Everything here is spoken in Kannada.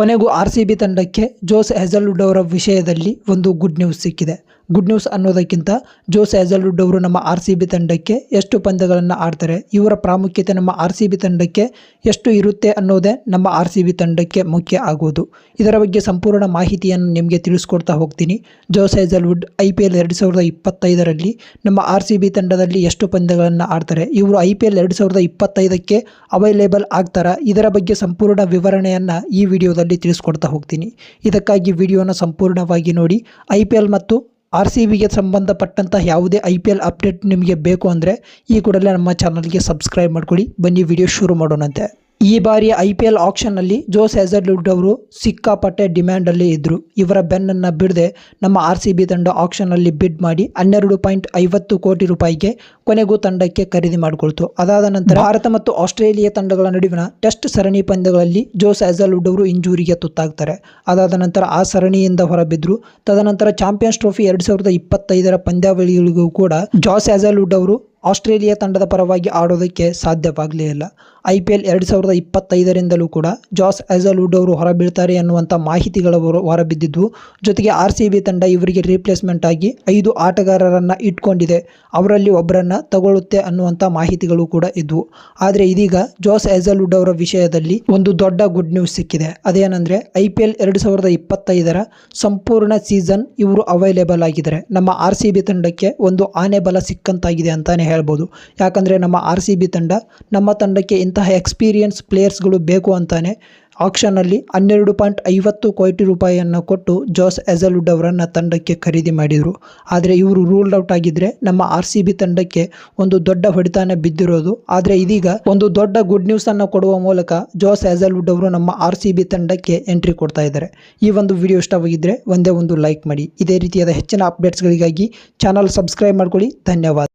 ಕೊನೆಗೂ ಆರ್ ಸಿ ಬಿ ತಂಡಕ್ಕೆ ಜೋಸ್ ಹೆಜಲ್ವುಡ್ ಅವರ ವಿಷಯದಲ್ಲಿ ಒಂದು ಗುಡ್ ನ್ಯೂಸ್ ಸಿಕ್ಕಿದೆ. ಗುಡ್ ನ್ಯೂಸ್ ಅನ್ನೋದಕ್ಕಿಂತ ಜೋಸ್ ಆ್ಯಸಲ್ವುಡ್ ಅವರು ನಮ್ಮ ಆರ್ ಸಿ ಬಿ ತಂಡಕ್ಕೆ ಎಷ್ಟು ಪಂದ್ಯಗಳನ್ನು ಆಡ್ತಾರೆ, ಇವರ ಪ್ರಾಮುಖ್ಯತೆ ನಮ್ಮ ಆರ್ ಸಿ ಬಿ ತಂಡಕ್ಕೆ ಎಷ್ಟು ಇರುತ್ತೆ ಅನ್ನೋದೇ ನಮ್ಮ ಆರ್ ಸಿ ಬಿ ತಂಡಕ್ಕೆ ಮುಖ್ಯ ಆಗುವುದು ಇದರ ಬಗ್ಗೆ ಸಂಪೂರ್ಣ ಮಾಹಿತಿಯನ್ನು ನಿಮಗೆ ತಿಳಿಸ್ಕೊಡ್ತಾ ಹೋಗ್ತೀನಿ. Josh Hazlewood I P L ಎರಡು ಸಾವಿರದ ಇಪ್ಪತ್ತೈದರಲ್ಲಿ ನಮ್ಮ ಆರ್ ಸಿ ಬಿ ತಂಡದಲ್ಲಿ ಎಷ್ಟು ಪಂದ್ಯಗಳನ್ನು ಆಡ್ತಾರೆ, ಇವರು ಐ ಪಿ ಎಲ್ ಎರಡು ಸಾವಿರದ ಇಪ್ಪತ್ತೈದಕ್ಕೆ ಅವೈಲೇಬಲ್ ಆಗ್ತಾರಾ, ಇದರ ಬಗ್ಗೆ ಸಂಪೂರ್ಣ ವಿವರಣೆಯನ್ನು ಈ ವಿಡಿಯೋದಲ್ಲಿ ತಿಳಿಸ್ಕೊಡ್ತಾ ಹೋಗ್ತೀನಿ. ಇದಕ್ಕಾಗಿ ವಿಡಿಯೋನ ಸಂಪೂರ್ಣವಾಗಿ ನೋಡಿ, ಐ ಪಿ ಎಲ್ ಮತ್ತು ಆರ್ ಸಿ ಬಿಗೆ ಸಂಬಂಧಪಟ್ಟಂತಹ ಯಾವುದೇ ಐ ಪಿ ಎಲ್ ಅಪ್ಡೇಟ್ ನಿಮಗೆ ಬೇಕು ಅಂದರೆ ಈ ಕೂಡಲೇ ನಮ್ಮ ಚಾನಲ್ಗೆ ಸಬ್ಸ್ಕ್ರೈಬ್ ಮಾಡ್ಕೊಳ್ಳಿ. ಬನ್ನಿ, ವಿಡಿಯೋ ಶುರು ಮಾಡೋಣಂತೆ. ಈ ಬಾರಿ ಐ ಪಿ ಎಲ್ ಆಕ್ಷನ್ನಲ್ಲಿ ಜೋಸ್ ಹ್ಯಾಸರ್ವುಡ್ ಅವರು ಸಿಕ್ಕಾಪಟ್ಟೆ ಡಿಮ್ಯಾಂಡಲ್ಲಿ ಇದ್ದರು ಇವರ ಬೆನ್ನನ್ನು ಬಿಡದೆ ನಮ್ಮ ಆರ್ ಸಿ ಬಿ ತಂಡ ಆಕ್ಷನ್ನಲ್ಲಿ ಬಿಡ್ ಮಾಡಿ ಹನ್ನೆರಡು ಪಾಯಿಂಟ್ ಐವತ್ತು ಕೋಟಿ ರೂಪಾಯಿಗೆ ಕೊನೆಗೂ ತಂಡಕ್ಕೆ ಖರೀದಿ ಮಾಡಿಕೊಳ್ತು. ಅದಾದ ನಂತರ ಭಾರತ ಮತ್ತು ಆಸ್ಟ್ರೇಲಿಯಾ ತಂಡಗಳ ನಡುವಿನ ಟೆಸ್ಟ್ ಸರಣಿ ಪಂದ್ಯಗಳಲ್ಲಿ ಜೋಸ್ ಹ್ಯಾಸಲ್ವುಡ್ ಅವರು ಇಂಜೂರಿಗೆ ತುತ್ತಾಗ್ತಾರೆ. ಅದಾದ ನಂತರ ಆ ಸರಣಿಯಿಂದ ಹೊರಬಿದ್ರು. ತದನಂತರ ಚಾಂಪಿಯನ್ಸ್ ಟ್ರೋಫಿ ಎರಡು ಸಾವಿರದ ಇಪ್ಪತ್ತೈದರ ಪಂದ್ಯಾವಳಿಗಳಿಗೂ ಕೂಡ ಜಾಸ್ ಹ್ಯಾಸಲ್ವುಡ್ ಅವರು ಆಸ್ಟ್ರೇಲಿಯಾ ತಂಡದ ಪರವಾಗಿ ಆಡೋದಕ್ಕೆ ಸಾಧ್ಯವಾಗಲೇ ಇಲ್ಲ. ಐ ಪಿ ಎಲ್ ಎರಡು ಸಾವಿರದ ಇಪ್ಪತ್ತೈದರಿಂದಲೂ ಕೂಡ ಜಾಸ್ ಹ್ಯಾಸಲ್ವುಡ್ ಅವರು ಹೊರಬೀಳ್ತಾರೆ ಅನ್ನುವಂಥ ಮಾಹಿತಿಗಳು ಹೊರ- ಹೊರಬಿದ್ದಿದ್ವು. ಜೊತೆಗೆ ಆರ್ ಸಿ ಬಿ ತಂಡ ಇವರಿಗೆ ರೀಪ್ಲೇಸ್ಮೆಂಟ್ ಆಗಿ ಐದು ಆಟಗಾರರನ್ನು ಇಟ್ಕೊಂಡಿದೆ. ಅವರಲ್ಲಿ ಒಬ್ಬರನ್ನು ತಗೊಳ್ಳುತ್ತೆ ಅನ್ನುವಂಥ ಮಾಹಿತಿಗಳು ಕೂಡ ಇದ್ವು. ಆದರೆ ಇದೀಗ ಜಾಸ್ ಹ್ಯಾಸಲ್ವುಡ್ ಅವರ ವಿಷಯದಲ್ಲಿ ಒಂದು ದೊಡ್ಡ ಗುಡ್ ನ್ಯೂಸ್ ಸಿಕ್ಕಿದೆ. ಅದೇನೆಂದರೆ ಐ ಪಿ ಎಲ್ ಎರಡು ಸಾವಿರದ ಇಪ್ಪತ್ತೈದರ ಸಂಪೂರ್ಣ ಸೀಸನ್ ಇವರು ಅವೈಲೇಬಲ್ ಆಗಿದ್ದಾರೆ. ನಮ್ಮ ಆರ್ ಸಿ ಬಿ ತಂಡಕ್ಕೆ ಒಂದು ಆನೆ ಬಲ ಸಿಕ್ಕಂತಾಗಿದೆ ಅಂತಾನೆ ಹೇಳ್ಬೋದು. ಯಾಕಂದರೆ ನಮ್ಮ ಆರ್ ಸಿ ಬಿ ತಂಡ ನಮ್ಮ ತಂಡಕ್ಕೆ ಇಂತಹ ಎಕ್ಸ್ಪೀರಿಯನ್ಸ್ ಪ್ಲೇಯರ್ಸ್ಗಳು ಬೇಕು ಅಂತಾನೆ ಆಕ್ಷನಲ್ಲಿ ಹನ್ನೆರಡು ಪಾಯಿಂಟ್ ಐವತ್ತು ಕೋಟಿ ರೂಪಾಯಿಯನ್ನು ಕೊಟ್ಟು ಜೋಸ್ ಎಜಲ್ವುಡ್ ಅವರನ್ನು ತಂಡಕ್ಕೆ ಖರೀದಿ ಮಾಡಿದರು. ಆದರೆ ಇವರು ರೂಲ್ಡ್ ಔಟ್ ಆಗಿದ್ದರೆ ನಮ್ಮ ಆರ್ ಸಿ ಬಿ ತಂಡಕ್ಕೆ ಒಂದು ದೊಡ್ಡ ಹೊಡೆತಾನೆ ಬಿದ್ದಿರೋದು. ಆದರೆ ಇದೀಗ ಒಂದು ದೊಡ್ಡ ಗುಡ್ ನ್ಯೂಸನ್ನು ಕೊಡುವ ಮೂಲಕ ಜೋಸ್ ಎಜಲ್ವುಡ್ ಅವರು ನಮ್ಮ ಆರ್ ಸಿ ಬಿ ತಂಡಕ್ಕೆ ಎಂಟ್ರಿ ಕೊಡ್ತಾ ಇದ್ದಾರೆ. ಈ ಒಂದು ವಿಡಿಯೋ ಇಷ್ಟವಾಗಿದ್ದರೆ ಒಂದೇ ಒಂದು ಲೈಕ್ ಮಾಡಿ. ಇದೇ ರೀತಿಯಾದ ಹೆಚ್ಚಿನ ಅಪ್ಡೇಟ್ಸ್ಗಳಿಗಾಗಿ ಚಾನಲ್ ಸಬ್ಸ್ಕ್ರೈಬ್ ಮಾಡ್ಕೊಳ್ಳಿ. ಧನ್ಯವಾದ.